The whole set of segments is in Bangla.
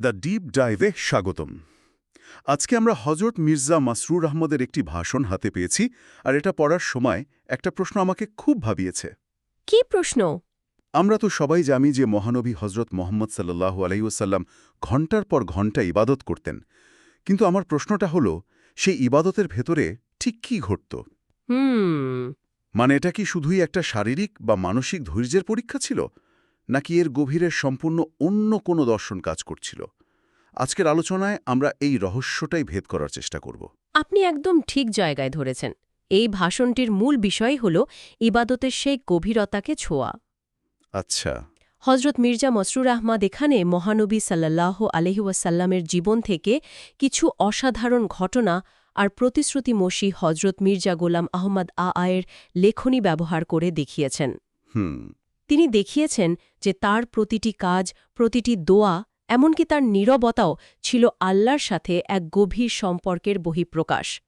দ্য ডিপ ডাইভে স্বাগতম। আজকে আমরা হজরত মির্জা মাসরুর আহমদের একটি ভাষণ হাতে পেয়েছি আর এটা পড়ার সময় একটা প্রশ্ন আমাকে খুব ভাবিয়েছে। কি প্রশ্ন? আমরা তো সবাই জানি যে মহানবী হজরত মোহাম্মদ সাল্লাহু আলাইসাল্লাম ঘণ্টার পর ঘণ্টা ইবাদত করতেন। কিন্তু আমার প্রশ্নটা হল সেই ইবাদতের ভেতরে ঠিক কি ঘটত? হুম। মানে এটা কি শুধুই একটা শারীরিক বা মানসিক ধৈর্যের পরীক্ষা ছিল? নাকি এর গভীরে সম্পূর্ণ অন্য কোনো দর্শন কাজ করছিল? আজকের আলোচনায় আমরা এই রহস্যটাই ভেদ করার চেষ্টা করব। আপনি একদম ঠিক জায়গায় ধরেছেন। এই ভাষণটির মূল বিষয় হল ইবাদতের সেই গভীরতাকে ছোঁয়া। আচ্ছা। হজরত মির্জা মসরুর আহমাদ এখানে মহানবী সাল্লাহ আলহিউসাল্লামের জীবন থেকে কিছু অসাধারণ ঘটনা আর প্রতিশ্রুতিমসী হজরত মির্জা গোলাম আহমদ আ আয়ের লেখনী ব্যবহার করে দেখিয়েছেন। হুম। তিনি দেখিয়েছেন যে তার প্রতিটি কাজ প্রতিটি দোয়া এমনকি তার নীরবতাও ছিল আল্লাহর সাথে এক গভীর সম্পর্কের বহিঃপ্রকাশ।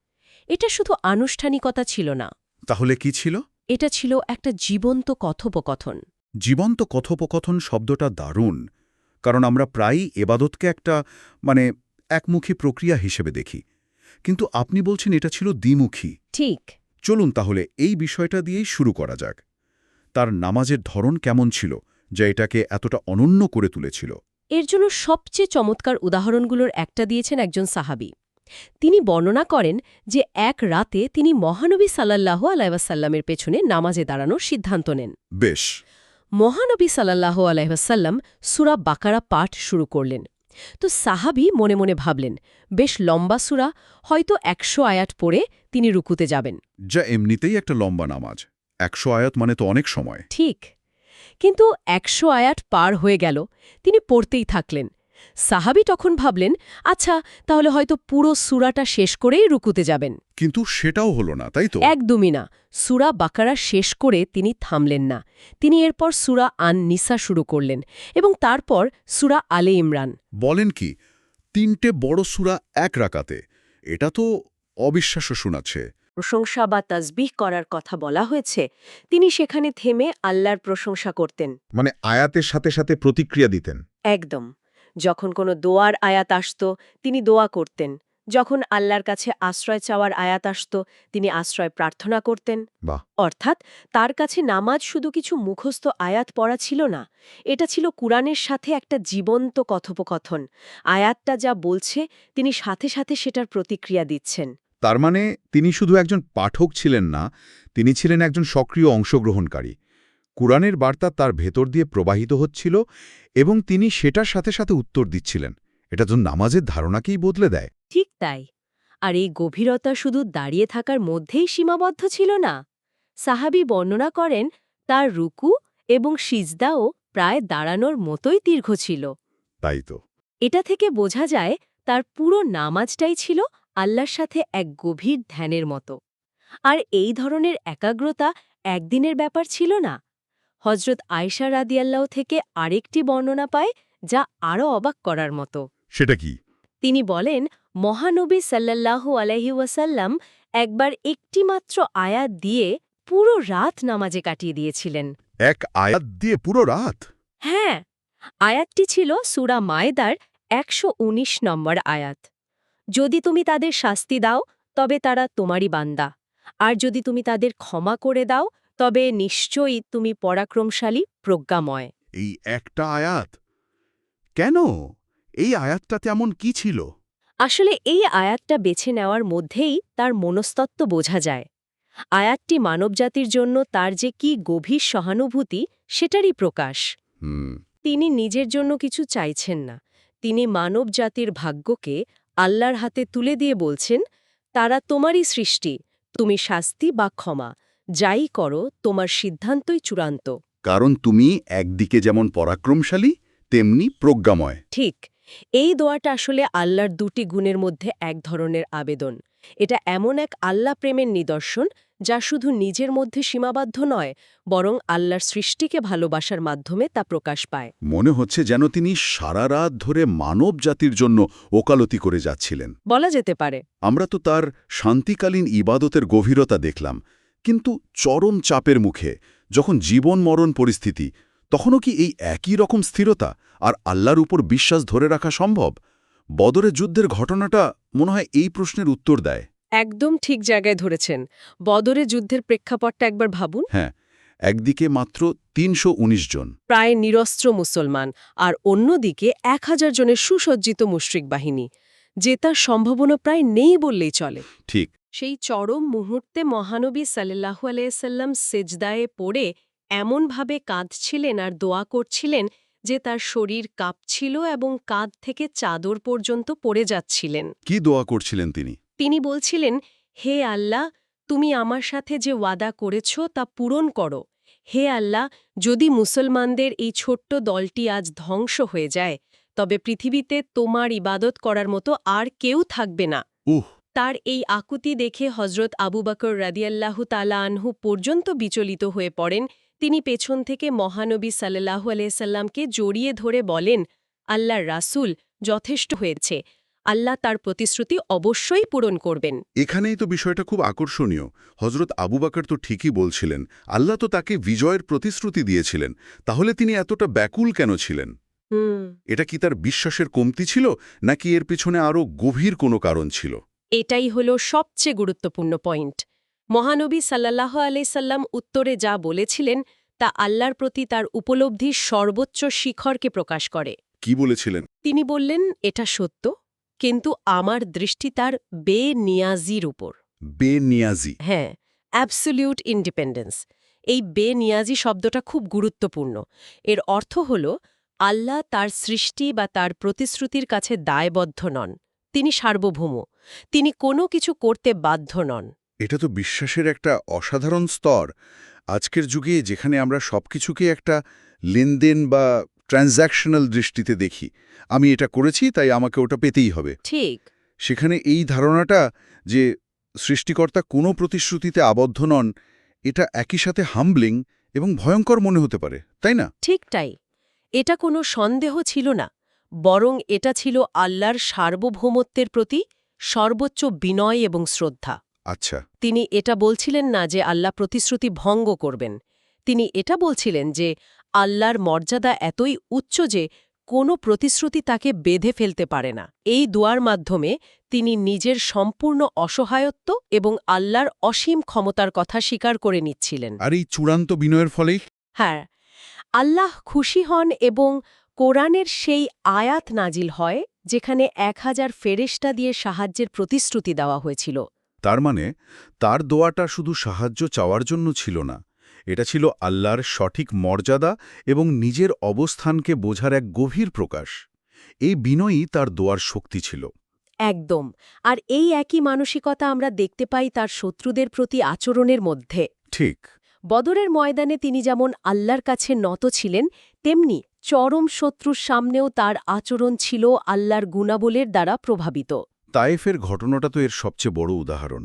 এটা শুধু আনুষ্ঠানিকতা ছিল না। তাহলে কি ছিল? এটা ছিল একটা জীবন্ত কথোপকথন। জীবন্ত কথোপকথন শব্দটা দারুণ কারণ আমরা প্রায়ই এবাদতকে একটা মানে একমুখী প্রক্রিয়া হিসেবে দেখি। কিন্তু আপনি বলছেন এটা ছিল দ্বিমুখী। ঠিক। চলুন তাহলে এই বিষয়টা দিয়েই শুরু করা যাক। তার নামাজের ধরন কেমন ছিল যা এটাকে এতটা অনন্য করে তুলেছিল? এর জন্য সবচেয়ে চমৎকার উদাহরণগুলোর একটা দিয়েছেন একজন সাহাবি। তিনি বর্ণনা করেন যে এক রাতে তিনি মহানবী সাল্লাহ আলাইসাল্লামের পেছনে নামাজে দাঁড়ানোর সিদ্ধান্ত নেন। বেশ। মহানবী সাল্লাহ আলাইসাল্লাম সুরা বাকারা পাঠ শুরু করলেন। তো সাহাবি মনে মনে ভাবলেন বেশ লম্বা সুরা হয়তো একশো আয়াত পড়ে তিনি রুকুতে যাবেন। যা এমনিতেই একটা লম্বা নামাজ। একশো আয়াত মানে তো অনেক সময়। ঠিক। কিন্তু একশো আয়াত পার হয়ে গেল তিনি পড়তেই থাকলেন। সাহাবি তখন ভাবলেন আচ্ছা তাহলে হয়তো পুরো সুরাটা শেষ করেই রুকুতে যাবেন। কিন্তু সেটাও হলো না তাই তো? একদমই না। সুরা বাকারা শেষ করে তিনি থামলেন না। তিনি এরপর সুরা আন নিসা শুরু করলেন এবং তারপর সুরা আলে ইমরান। বলেন কি তিনটে বড় সুরা এক রাকাতে। এটা তো অবিশ্বাস্য শোনাচ্ছে। প্রশংসা বা তাসবিহ করার কথা বলা হয়েছে তিনি সেখানে থেমে আল্লাহর প্রশংসা করতেন। মানে আয়াতের সাথে সাথে প্রতিক্রিয়া দিতেন। একদম। যখন কোনো দোয়ার আয়াত আসত তিনি দোয়া করতেন। যখন আল্লাহর কাছে আশ্রয় চাওয়ার আয়াত আসত তিনি আশ্রয় প্রার্থনা করতেন। অর্থাৎ তার কাছে নামাজ শুধু কিছু মুখস্থ আয়াত পড়া ছিল না এটা ছিল কুরআনের সাথে একটা জীবন্ত কথোপকথন। আয়াতটা যা বলছে তিনি সাথে সাথে সেটার প্রতিক্রিয়া দিচ্ছেন। তার মানে তিনি শুধু একজন পাঠক ছিলেন না তিনি ছিলেন একজন সক্রিয় অংশগ্রহণকারী। কুরআনের বার্তা তার ভেতর দিয়ে প্রবাহিত হচ্ছিল এবং তিনি সেটার সাথে সাথে উত্তর দিচ্ছিলেন। এটা তো নামাজের ধারণাকেই বদলে দেয়। ঠিক তাই। আর এই গভীরতা শুধু দাঁড়িয়ে থাকার মধ্যেই সীমাবদ্ধ ছিল না। সাহাবি বর্ণনা করেন তার রুকু এবং সিজদাও প্রায় দাঁড়ানোর মতোই দীর্ঘ ছিল। তাই তো। এটা থেকে বোঝা যায় তার পুরো নামাজটাই ছিল আল্লাহর সাথে এক গভীর ধ্যানের মতো। আর এই ধরনের একাগ্রতা একদিনের ব্যাপার ছিল না। হজরত আয়সা রাদিয়াল্লাহ থেকে আরেকটি বর্ণনা পায় যা আরও অবাক করার মতো। সেটা কি? তিনি বলেন মহানবী সাল্লাল্লাহু আলহি ওয়াসাল্লাম একবার একটিমাত্র আয়াত দিয়ে পুরো রাত নামাজে কাটিয়ে দিয়েছিলেন। এক আয়াত দিয়ে পুরো রাত? হ্যাঁ আয়াতটি ছিল সুরা মায়েদার একশো উনিশ নম্বর আয়াত। যদি তুমি তাদের শাস্তি দাও তবে তারা তোমারই বান্দা। আর যদি তুমি তাদের ক্ষমা করে দাও তবে নিশ্চয়ই তুমি পরাক্রমশালী প্রজ্ঞাময়। এই একটা আয়াত? কেন? এই আয়াতটাতে এমন কি ছিল? আসলে এই আয়াতটা বেছে নেওয়ার মধ্যেই তার মনস্তত্ত্ব বোঝা যায়। আয়াতটি মানবজাতির জন্য তার যে কি গভীর সহানুভূতি সেটারই প্রকাশ। তিনি নিজের জন্য কিছু চাইছেন না। তিনি মানবজাতির ভাগ্যকে আল্লাহর হাতে তুলে দিয়ে বলছেন তারা তোমারই সৃষ্টি তুমি শাস্তি বা ক্ষমা যাই করো তোমার সিদ্ধান্তই চূড়ান্ত। কারণ তুমি একদিকে যেমন পরাক্রমশালী তেমনি প্রজ্ঞাময়। ঠিক এই দোয়াটা আসলে আল্লাহর দুটি গুণের মধ্যে এক ধরনের আবেদন। এটা এমন এক আল্লাহ প্রেমের নিদর্শন যা শুধু নিজের মধ্যে সীমাবদ্ধ নয় বরং আল্লাহর সৃষ্টিকে ভালোবাসার মাধ্যমে তা প্রকাশ পায়। মনে হচ্ছে যেন তিনি সারা রাত ধরে মানব জাতির জন্য ওকালতি করে যাচ্ছিলেন। বলা যেতে পারে। আমরা তো তার শান্তিকালীন ইবাদতের গভীরতা দেখলাম কিন্তু চরম চাপের মুখে যখন জীবন মরণ পরিস্থিতি তখনও কি এই একই রকম স্থিরতা আর আল্লাহর উপর বিশ্বাস ধরে রাখা সম্ভব? বদরের যুদ্ধের ঘটনাটা মনে হয় এই প্রশ্নের উত্তর দেয়। একদম ঠিক জায়গায় ধরেছেন। বদরে যুদ্ধের প্রেক্ষাপটটা একবার ভাবুন। হ্যাঁ একদিকে মাত্র তিনশো উনিশ জন। প্রায় নিরস্ত্র মুসলমান আর অন্যদিকে এক হাজার জনের সুসজ্জিত মুশরিক বাহিনী জেতার সম্ভাবনা প্রায় নেই বললেই চলে। ঠিক। সেই চরম মুহূর্তে মহানবী সাল্লাহু আলাইসাল্লাম সেজদায়ে পড়ে এমনভাবে কাঁদছিলেন আর দোয়া করছিলেন যে তার শরীর কাঁপছিল এবং কাঁধ থেকে চাদর পর্যন্ত পড়ে যাচ্ছিলেন। কি দোয়া করছিলেন তিনি? তিনি বলছিলেন হে আল্লাহ তুমি আমার সাথে যে ওয়াদা করেছ তা পূরণ করো। হে আল্লাহ যদি মুসলমানদের এই ছোট্ট দলটি আজ ধ্বংস হয়ে যায় তবে পৃথিবীতে তোমার ইবাদত করার মতো আর কেউ থাকবে না। তার এই আকুতি দেখে হজরত আবু বকর রাদিয়াল্লাহু তালা আনহু পর্যন্ত বিচলিত হয়ে পড়েন। তিনি পেছন থেকে মহানবী সাল্লাহু আলাইসাল্লামকে জড়িয়ে ধরে বলেন আল্লাহর রাসূল যথেষ্ট হয়েছে। আল্লাহ তার প্রতিশ্রুতি অবশ্যই পূরণ করবেন। এখানেই তো বিষয়টা খুব আকর্ষণীয়। হজরত আবু বাকর তো ঠিকই বলছিলেন আল্লাহ তো তাকে বিজয়ের প্রতিশ্রুতি দিয়েছিলেন তাহলে তিনি এতটা ব্যাকুল কেন ছিলেন? হুম। এটা কি তার বিশ্বাসের কমতি ছিল নাকি এর পিছনে আরও গভীর কোনো কারণ ছিল? এটাই হল সবচেয়ে গুরুত্বপূর্ণ পয়েন্ট। মহানবী সাল্লাহ আলাইসাল্লাম উত্তরে যা বলেছিলেন তা আল্লাহর প্রতি তার উপলব্ধির সর্বোচ্চ শিখরকে প্রকাশ করে। কি বলেছিলেন? তিনি বললেন এটা সত্য কিন্তু আমার দৃষ্টি তার বেনিয়াজির উপর। বেনিয়াজি। হ্যাঁ অ্যাবসলিউট ইন্ডিপেন্ডেন্স এই বেনিয়াজি শব্দটা খুব গুরুত্বপূর্ণ। এর অর্থ হল আল্লাহ তার সৃষ্টি বা তার প্রতিশ্রুতির কাছে দায়বদ্ধ নন। তিনি সার্বভৌম। তিনি কোনো কিছু করতে বাধ্য নন। এটা তো বিশ্বাসের একটা অসাধারণ স্তর। আজকের যুগে যেখানে আমরা সবকিছুকে একটা লেনদেন বা ট্রানজ্যাকশনাল দৃষ্টিতে দেখি। আমি এটা করেছি তাই আমাকে ওটা পেতেই হবে। ঠিক। সেখানে এই ধারণাটা যে সৃষ্টিকর্তা কোনো প্রতিশ্রুতিতে আবদ্ধ নন এটা একই সাথে হাম্বলিং এবং ভয়ঙ্কর মনে হতে পারে তাই না? ঠিক তাই। এটা কোনো সন্দেহ ছিল না বরং এটা ছিল আল্লাহর সার্বভৌমত্বের প্রতি সর্বোচ্চ বিনয় এবং শ্রদ্ধা। আচ্ছা। তিনি এটা বলছিলেন না যে আল্লাহ প্রতিশ্রুতি ভঙ্গ করবেন। তিনি এটা বলছিলেন যে আল্লাহর মর্যাদা এতই উচ্চ যে কোনো প্রতিশ্রুতি তাকে বেঁধে ফেলতে পারে না। এই দোয়ার মাধ্যমে তিনি নিজের সম্পূর্ণ অসহায়ত্ব এবং আল্লাহর অসীম ক্ষমতার কথা স্বীকার করে নিচ্ছিলেন। আর এই চূড়ান্ত বিনয়ের ফলেই হ্যাঁ আল্লাহ খুশি হন এবং কোরআনের সেই আয়াত নাজিল হয় যেখানে এক হাজার ফেরেস্টা দিয়ে সাহায্যের প্রতিশ্রুতি দেওয়া হয়েছিল। তার মানে তার দোয়াটা শুধু সাহায্য চাওয়ার জন্য ছিল না এটা ছিল আল্লাহর সঠিক মর্যাদা এবং নিজের অবস্থানকে বোঝার এক গভীর প্রকাশ। এই বিনয়ই তার দোয়ার শক্তি ছিল। একদম। আর এই একই মানসিকতা আমরা দেখতে পাই তার শত্রুদের প্রতি আচরণের মধ্যে। ঠিক। বদরের ময়দানে তিনি যেমন আল্লাহর কাছে নত ছিলেন তেমনি চরম শত্রুর সামনেও তার আচরণ ছিল আল্লাহর গুণাবলের দ্বারা প্রভাবিত। তায়েফের ঘটনাটা তো এর সবচেয়ে বড় উদাহরণ।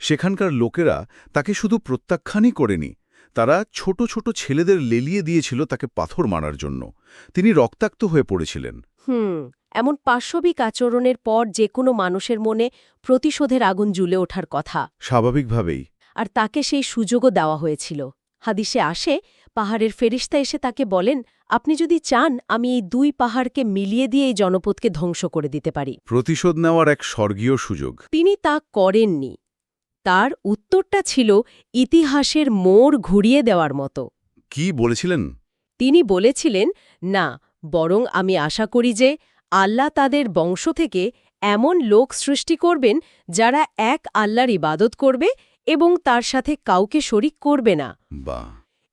সেখানকার লোকেরা তাকে শুধু প্রত্যাখ্যানই করেনি তারা ছোট ছোট ছেলেদের লেলিয়ে দিয়েছিল তাকে পাথর মারার জন্য। তিনি রক্তাক্ত হয়ে পড়েছিলেন। হুম এমন পাশবিক আচরণের পর যে কোনো মানুষের মনে প্রতিশোধের আগুন জ্বলে ওঠার কথা। স্বাভাবিকভাবেই। আর তাকে সেই সুযোগও দেওয়া হয়েছিল। হাদিসে আসে পাহাড়ের ফেরিস্তা এসে তাকে বলেন আপনি যদি চান আমি এই দুই পাহাড়কে মিলিয়ে দিয়ে এই জনপদকে ধ্বংস করে দিতে পারি। প্রতিশোধ নেওয়ার এক স্বর্গীয় সুযোগ। তিনি তা করেননি। তার উত্তরটা ছিল ইতিহাসের মোড় ঘুরিয়ে দেওয়ার মতো। কি বলেছিলেন? তিনি বলেছিলেন না বরং আমি আশা করি যে আল্লাহ তাদের বংশ থেকে এমন লোক সৃষ্টি করবেন যারা এক আল্লাহর ইবাদত করবে এবং তার সাথে কাউকে শরিক করবে না। বা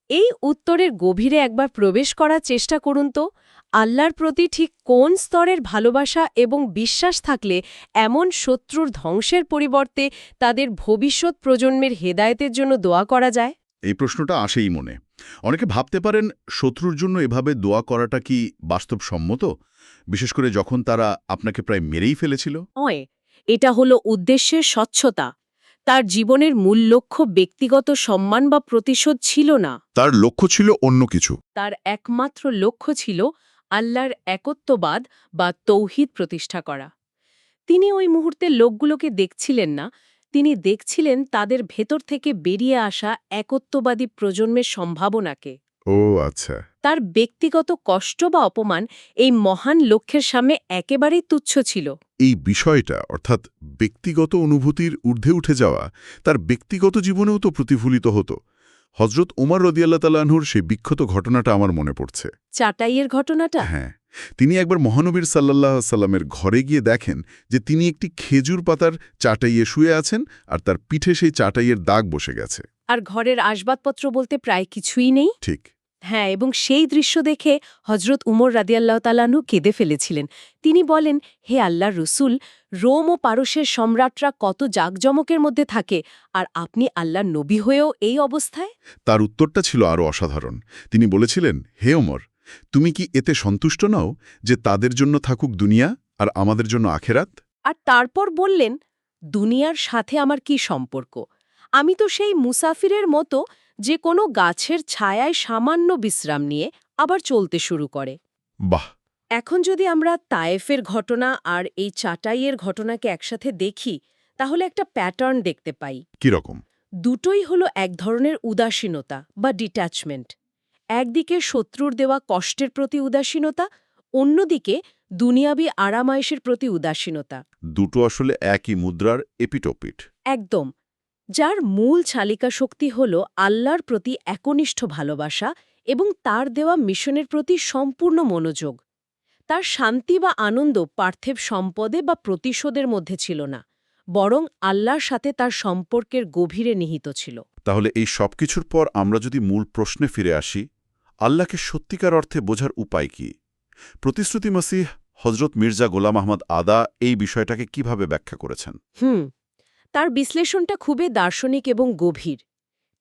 এই উত্তরের গভীরে একবার প্রবেশ করার চেষ্টা করুন তো। আল্লাহর প্রতি ঠিক কোন স্তরের ভালোবাসা এবং বিশ্বাস থাকলে এমন শত্রুর ধ্বংসের পরিবর্তে তাদের ভবিষ্যৎ প্রজন্মের হেদায়েতের জন্য দোয়া করা যায়? এই প্রশ্নটা আসেই মনে। অনেকে ভাবতে পারেন শত্রুর জন্য এভাবে দোয়া করাটা কি বাস্তবসম্মত? বিশেষ করে যখন তারা আপনাকে প্রায় মেরেই ফেলেছিল। নয় এটা হলো উদ্দেশ্যের স্বচ্ছতা। তার জীবনের মূল লক্ষ্য ব্যক্তিগত সম্মান বা প্রতিশোধ ছিল না। তার লক্ষ্য ছিল অন্য কিছু। তার একমাত্র লক্ষ্য ছিল আল্লাহর একত্ববাদ বা তৌহিদ প্রতিষ্ঠা করা। তিনি ওই মুহূর্তে লোকগুলোকে দেখছিলেন না তিনি দেখছিলেন তাদের ভেতর থেকে বেরিয়ে আসা একত্ববাদী প্রজন্মের সম্ভাবনাকে। ও আচ্ছা। তার ব্যক্তিগত কষ্ট বা অপমান এই মহান লক্ষ্যের সামনে একেবারেই তুচ্ছ ছিল। এই বিষয়টা অর্থাৎ ব্যক্তিগত অনুভূতির ঊর্ধ্বে উঠে যাওয়া তার ব্যক্তিগত জীবনেও তো প্রতিফলিত হতো। হজরত উমর রদিয়াল্লা তালাহুর সেই বিখ্যাত ঘটনাটা আমার মনে পড়ছে। চাটাইয়ের ঘটনাটা? হ্যাঁ তিনি একবার মহানবীর সাল্লাহ সাল্লামের ঘরে গিয়ে দেখেন যে তিনি একটি খেজুর পাতার চাটাইয়ে শুয়ে আছেন আর তার পিঠে সেই চাটাইয়ের দাগ বসে গেছে। আর ঘরের আসবাবপত্র বলতে প্রায় কিছুই নেই? ঠিক। হ্যাঁ এবং সেই দৃশ্য দেখে হজরত উমর রাদিয়াল্লাহ তালানু কেঁদে ফেলেছিলেন। তিনি বলেন হে আল্লাহ রসুল রোম ও পারস্যের সম্রাটরা কত জাকজমকের মধ্যে থাকে আর আপনি আল্লাহর নবী হয়েও এই অবস্থায়? তার উত্তরটা ছিল আরও অসাধারণ। তিনি বলেছিলেন হে ওমর তুমি কি এতে সন্তুষ্ট নও যে তাদের জন্য থাকুক দুনিয়া আর আমাদের জন্য আখেরাত? আর তারপর বললেন দুনিয়ার সাথে আমার কি সম্পর্ক? আমি তো সেই মুসাফিরের মতো যে কোনো গাছের ছায়ায় সামান্য বিশ্রাম নিয়ে আবার চলতে শুরু করে। বাহ! এখন যদি আমরা তায়েফের ঘটনা আর এই চাটাইয়ের ঘটনাকে একসাথে দেখি তাহলে একটা প্যাটার্ন দেখতে পাই। কীরকম? দুটোই হলো এক ধরনের উদাসীনতা বা ডিট্যাচমেন্ট। একদিকে শত্রুর দেওয়া কষ্টের প্রতি উদাসীনতা অন্যদিকে দুনিয়াবি আরামায়েশের প্রতি উদাসীনতা। দুটো আসলে একই মুদ্রার এপিটোপিট। একদম। যার মূল চালিকা শক্তি হল আল্লাহর প্রতি একনিষ্ঠ ভালোবাসা এবং তার দেওয়া মিশনের প্রতি সম্পূর্ণ মনোযোগ। তার শান্তি বা আনন্দ পার্থিব সম্পদে বা প্রতিশোধের মধ্যে ছিল না বরং আল্লাহর সাথে তার সম্পর্কের গভীরে নিহিত ছিল। তাহলে এই সব কিছুর পর আমরা যদি মূল প্রশ্নে ফিরে আসি আল্লাহকে সত্যিকার অর্থে বোঝার উপায় কি? প্রতিশ্রুতি মসিহ হজরত মির্জা গোলাম আহমদ আদা এই বিষয়টাকে কীভাবে ব্যাখ্যা করেছেন? হুম তার বিশ্লেষণটা খুবই দার্শনিক এবং গভীর।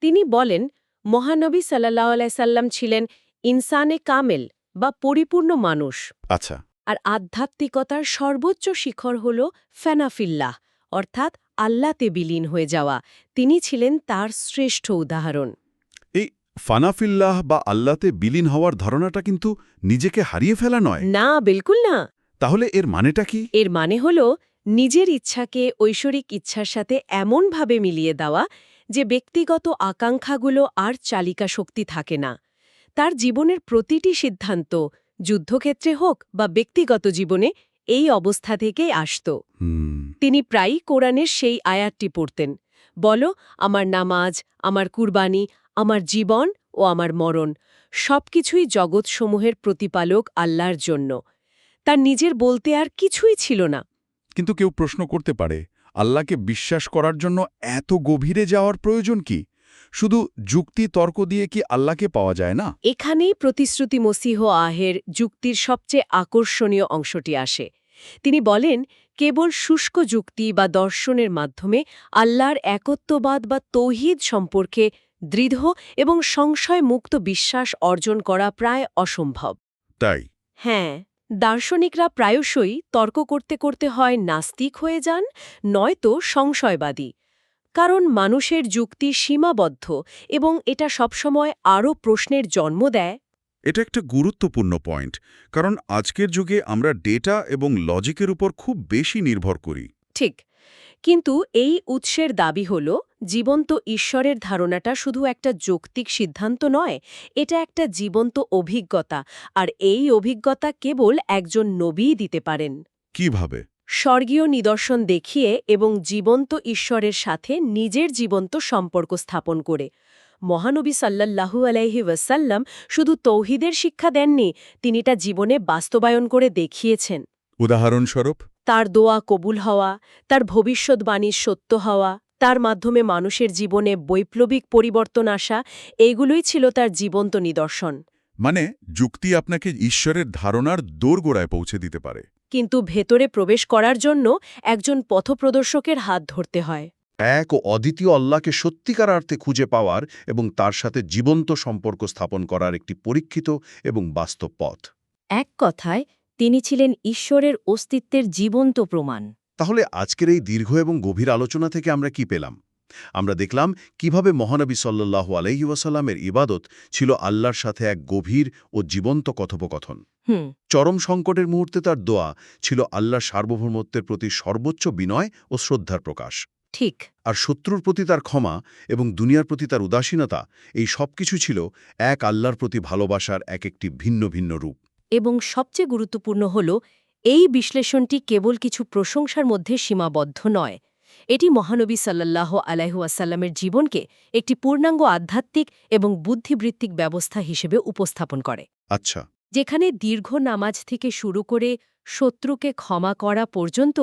তিনি বলেন মহানবী সাল্লাহ আলাইসাল্লাম ছিলেন ইনসানে কামেল বা পরিপূর্ণ মানুষ। আচ্ছা। আর আধ্যাত্মিকতার সর্বোচ্চ শিখর হল ফেনাফিল্লাহ অর্থাৎ আল্লাতে বিলীন হয়ে যাওয়া। তিনি ছিলেন তার শ্রেষ্ঠ উদাহরণ। এই ফানাফিল্লাহ বা আল্লাতে বিলীন হওয়ার ধারণাটা কিন্তু নিজেকে হারিয়ে ফেলা নয়। না বিলকুল না। তাহলে এর মানেটা কি? এর মানে হল নিজের ইচ্ছাকে ঐশ্বরিক ইচ্ছার সাথে এমনভাবে মিলিয়ে দেওয়া যে ব্যক্তিগত আকাঙ্ক্ষাগুলো আর চালিকা শক্তি থাকে না। তার জীবনের প্রতিটি সিদ্ধান্ত যুদ্ধক্ষেত্রে হোক বা ব্যক্তিগত জীবনে এই অবস্থা থেকেই আসত। তিনি প্রায়ই কোরআনের সেই আয়াতটি পড়তেন বলো আমার নামাজ আমার কুরবানি আমার জীবন ও আমার মরণ সবকিছুই জগৎসমূহের প্রতিপালক আল্লাহর জন্য। তার নিজের বলতে আর কিছুই ছিল না। কিন্তু কেউ প্রশ্ন করতে পারে আল্লাহকে বিশ্বাস করার জন্য এত গভীরে যাওয়ার প্রয়োজন কি? শুধু যুক্তি তর্ক দিয়ে কি আল্লাহকে পাওয়া যায় না? এখানেই প্রতিশ্রুতি মসিহ আহের যুক্তির সবচেয়ে আকর্ষণীয় অংশটি আসে। তিনি বলেন কেবল শুষ্ক যুক্তি বা দর্শনের মাধ্যমে আল্লাহর একত্ববাদ বা তৌহিদ সম্পর্কে দৃঢ় এবং সংশয় মুক্ত বিশ্বাস অর্জন করা প্রায় অসম্ভব। তাই? হ্যাঁ। দার্শনিকরা প্রায়শই তর্ক করতে করতে হয় নাস্তিক হয়ে যান নয়তো সংশয়বাদী। কারণ মানুষের যুক্তি সীমাবদ্ধ এবং এটা সবসময় আরও প্রশ্নের জন্ম দেয়। এটা একটা গুরুত্বপূর্ণ পয়েন্ট কারণ আজকের যুগে আমরা ডেটা এবং লজিকের উপর খুব বেশি নির্ভর করি। ঠিক। কিন্তু এই উৎসের দাবি হল জীবন্ত ঈশ্বরের ধারণাটা শুধু একটা যৌক্তিক সিদ্ধান্ত নয় এটা একটা জীবন্ত অভিজ্ঞতা আর এই অভিজ্ঞতা কেবল একজন নবীই দিতে পারেন। কীভাবে? স্বর্গীয় নিদর্শন দেখিয়ে এবং জীবন্ত ঈশ্বরের সাথে নিজের জীবন্ত সম্পর্ক স্থাপন করে। মহানবী সাল্লাল্লাহু আলাইহি ওয়াসাল্লাম শুধু তৌহিদের শিক্ষা দেননি তিনি তা জীবনে বাস্তবায়ন করে দেখিয়েছেন। উদাহরণস্বরূপ তার দোয়া কবুল হওয়া তার ভবিষ্যৎবাণীর সত্য হওয়া তার মাধ্যমে মানুষের জীবনে বৈপ্লবিক পরিবর্তন আসা এইগুলোই ছিল তার জীবন্ত নিদর্শন। মানে যুক্তি আপনাকে ঈশ্বরের ধারণার দোরগোড়ায় পৌঁছে দিতে পারে। কিন্তু ভেতরে প্রবেশ করার জন্য একজন পথপ্রদর্শকের হাত ধরতে হয়। এক ও অদ্বিতীয় আল্লাহকে সত্যিকার অর্থে খুঁজে পাওয়ার এবং তার সাথে জীবন্ত সম্পর্ক স্থাপন করার একটি পরীক্ষিত এবং বাস্তব পথ। এক কথায় তিনি ছিলেন ঈশ্বরের অস্তিত্বের জীবন্ত প্রমাণ। তাহলে আজকের এই দীর্ঘ এবং গভীর আলোচনা থেকে আমরা কি পেলাম? আমরা দেখলাম কীভাবে মহানবী সাল্লাল্লাহু আলাইহি ওয়াসাল্লামের ইবাদত ছিল আল্লাহর সাথে এক গভীর ও জীবন্ত কথোপকথন। চরম সংকটের মুহূর্তে তার দোয়া ছিল আল্লাহর সার্বভৌমত্বের প্রতি সর্বোচ্চ বিনয় ও শ্রদ্ধার প্রকাশ। ঠিক। আর শত্রুর প্রতি তার ক্ষমা এবং দুনিয়ার প্রতি তার উদাসীনতা এই সব কিছু ছিল এক আল্লাহর প্রতি ভালোবাসার এক একটি ভিন্ন ভিন্ন রূপ। এবং সবচেয়ে গুরুত্বপূর্ণ হল এই বিশ্লেষণটি কেবল কিছু প্রশংসার মধ্যে সীমাবদ্ধ নয়। এটি মহানবী সাল্লাল্লাহ আলাইহুয়াসাল্লামের জীবনকে একটি পূর্ণাঙ্গ আধ্যাত্মিক এবং বুদ্ধিবৃত্তিক ব্যবস্থা হিসেবে উপস্থাপন করে। আচ্ছা। যেখানে দীর্ঘ নামাজ থেকে শুরু করে শত্রুকে ক্ষমা করা পর্যন্ত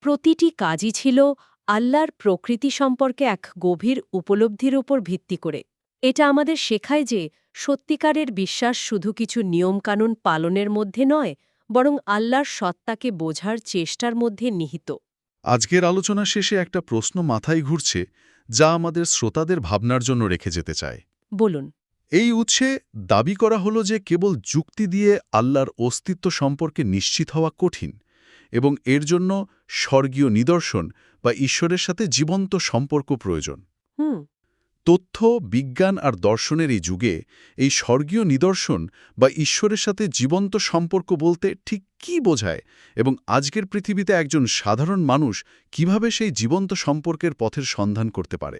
প্রতিটি কাজই ছিল আল্লাহর প্রকৃতি সম্পর্কে এক গভীর উপলব্ধির উপর ভিত্তি করে। এটা আমাদের শেখায় যে সত্যিকারের বিশ্বাস শুধু কিছু নিয়মকানুন পালনের মধ্যে নয় বরং আল্লাহর সত্তাকে বোঝার চেষ্টার মধ্যে নিহিত। আজকের আলোচনা শেষে একটা প্রশ্ন মাথায় ঘুরছে যা আমাদের শ্রোতাদের ভাবনার জন্য রেখে যেতে চায়। বলুন। এই উৎসে দাবি করা হলো যে কেবল যুক্তি দিয়ে আল্লাহর অস্তিত্ব সম্পর্কে নিশ্চিত হওয়া কঠিন এবং এর জন্য স্বর্গীয় নিদর্শন বা ঈশ্বরের সাথে জীবন্ত সম্পর্ক প্রয়োজন। হুম। তথ্য, বিজ্ঞান আর দর্শনের এই যুগে এই স্বর্গীয় নিদর্শন বা ঈশ্বরের সাথে জীবন্ত সম্পর্ক বলতে ঠিক কি বোঝায় এবং আজকের পৃথিবীতে একজন সাধারণ মানুষ কীভাবে সেই জীবন্ত সম্পর্কের পথের সন্ধান করতে পারে?